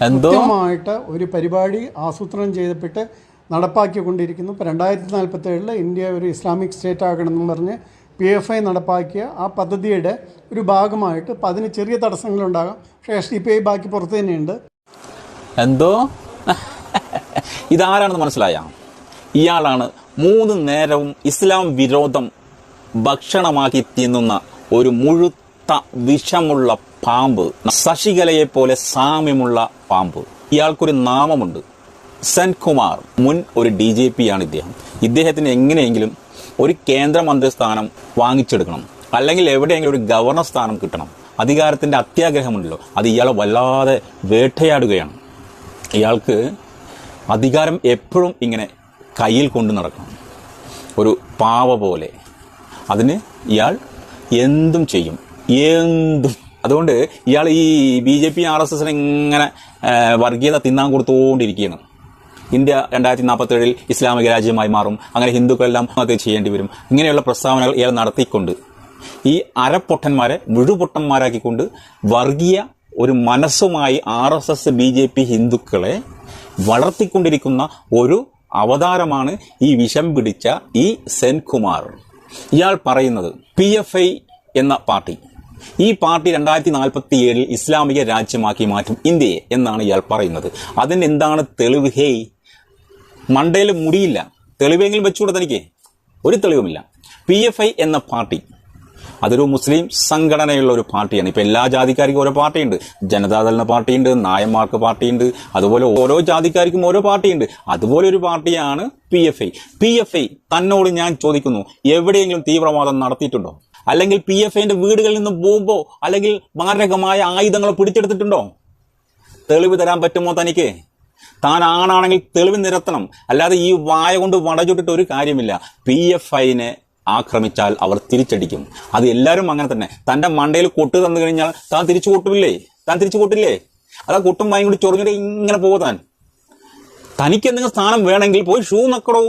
എന്തോ? കൃത്യമായിട്ട് ഒരു പരിപാടി ആസൂത്രണം ചെയ്തപ്പെട്ട് നടപ്പാക്കിക്കൊണ്ടിരിക്കുന്നു. ഇപ്പോൾ രണ്ടായിരത്തി നാൽപ്പത്തി ഏഴിൽ ഇന്ത്യ ഒരു ഇസ്ലാമിക് സ്റ്റേറ്റ് ആകണമെന്ന് പറഞ്ഞ് പി എഫ് ഐ നടപ്പാക്കിയ ആ പദ്ധതിയുടെ ഒരു ഭാഗമായിട്ട് ഇപ്പം അതിന് ചെറിയ തടസ്സങ്ങളുണ്ടാകാം. പക്ഷേ എസ് ഡി പി ഐ ബാക്കി പുറത്ത് തന്നെയുണ്ട്. എന്തോ? ഇതാരാണെന്ന് മനസ്സിലായ? ഇയാളാണ് മൂന്ന് നേരവും ഇസ്ലാം വിരോധം ഭക്ഷണമാക്കി തിന്നുന്ന ഒരു മുഴുത്ത വിഷമുള്ള പാമ്പ് ശശികലയെ പോലെ സാമ്യമുള്ള പാമ്പ്. ഇയാൾക്കൊരു നാമമുണ്ട്. സെൻകുമാർ മുൻ ഒരു ഡി ജെ പി ആണ് ഇദ്ദേഹം. ഇദ്ദേഹത്തിന് എങ്ങനെയെങ്കിലും ഒരു കേന്ദ്രമന്ത്രി സ്ഥാനം വാങ്ങിച്ചെടുക്കണം. അല്ലെങ്കിൽ എവിടെയെങ്കിലും ഒരു ഗവർണർ സ്ഥാനം കിട്ടണം. അധികാരത്തിന്റെ അത്യാഗ്രഹമുണ്ടല്ലോ. അത് ഇയാളെ വല്ലാതെ വേട്ടയാടുകയാണ്. ഇയാൾക്ക് അധികാരം എപ്പോഴും ഇങ്ങനെ കയ്യിൽ കൊണ്ടു നടക്കണം. ഒരു പാവ പോലെ. അതിന് ഇയാൾ എന്തും ചെയ്യും. എന്തും അതുകൊണ്ട് ഇയാൾ ഈ B J P R S എസിനെ ഇങ്ങനെ വർഗീയത തിന്നാൻ കൊടുത്തുകൊണ്ടിരിക്കുകയാണ്. ഇന്ത്യ രണ്ടായിരത്തി നാൽപ്പത്തി ഏഴിൽ ഇസ്ലാമിക രാജ്യമായി മാറും. അങ്ങനെ ഹിന്ദുക്കളെല്ലാം അത് ചെയ്യേണ്ടി വരും. ഇങ്ങനെയുള്ള പ്രസ്താവനകൾ ഇയാൾ നടത്തിക്കൊണ്ട് ഈ അരപ്പൊട്ടന്മാരെ മുഴുപൊട്ടന്മാരാക്കിക്കൊണ്ട് വർഗീയ ഒരു മനസ്സുമായി R S S B J P ഹിന്ദുക്കളെ വളർത്തിക്കൊണ്ടിരിക്കുന്ന ഒരു അവതാരമാണ് ഈ വിഷം പിടിച്ച ഈ സെൻകുമാർ. ഇയാൾ പറയുന്നത് പി എഫ് ഐ എന്ന പാർട്ടി. ഈ പാർട്ടി രണ്ടായിരത്തി നാൽപ്പത്തി ഏഴിൽ ഇസ്ലാമിക രാജ്യമാക്കി മാറ്റും ഇന്ത്യയെ എന്നാണ് ഇയാൾ പറയുന്നത്. അതിന് എന്താണ് തെളിവ്? ഹേയ് മണ്ടയിൽ മുടിയില്ല. തെളിവെങ്കിലും വെച്ചുകൂടെ തനിക്ക്. ഒരു തെളിവുമില്ല. പി എഫ് ഐ എന്ന പാർട്ടി അതൊരു മുസ്ലിം സംഘടനയുള്ള ഒരു പാർട്ടിയാണ്. ഇപ്പൊ എല്ലാ ജാതിക്കാർക്കും ഓരോ പാർട്ടിയുണ്ട്. ജനതാദളിന് പാർട്ടിയുണ്ട് നായന്മാർക്ക് പാർട്ടിയുണ്ട് അതുപോലെ ഓരോ ജാതിക്കാർക്കും ഓരോ പാർട്ടിയുണ്ട്. അതുപോലെ ഒരു പാർട്ടിയാണ് P F I P F I തന്നോട് ഞാൻ ചോദിക്കുന്നു എവിടെയെങ്കിലും തീവ്രവാദം നടത്തിയിട്ടുണ്ടോ? അല്ലെങ്കിൽ പി എഫ് ഐന്റെ വീടുകളിൽ നിന്ന് ബോംബോ അല്ലെങ്കിൽ മാരകമായ ആയുധങ്ങൾ പിടിച്ചെടുത്തിട്ടുണ്ടോ? തെളിവ് തരാൻ പറ്റുമോ തനിക്ക്? താൻ ആണാണെങ്കിൽ തെളിവ് നിരത്തണം. അല്ലാതെ ഈ വായ കൊണ്ട് വടചുട്ടിട്ട് ഒരു കാര്യമില്ല. പി എഫ് ഐനെ ആക്രമിച്ചാൽ അവർ തിരിച്ചടിക്കും. അത് എല്ലാവരും അങ്ങനെ തന്നെ. തന്റെ മണ്ടയിൽ കൊട്ട് തന്നു കഴിഞ്ഞാൽ താൻ തിരിച്ചു കൊട്ടുമില്ലേ താൻ തിരിച്ചു കൊട്ടില്ലേ? അതാ കൊട്ടും വായും കൂടി ചൊറിഞ്ഞിട്ട് ഇങ്ങനെ പോകാൻ തനിക്ക് എന്തെങ്കിലും സ്ഥാനം വേണമെങ്കിൽ പോയി ഷൂ നക്കടോ.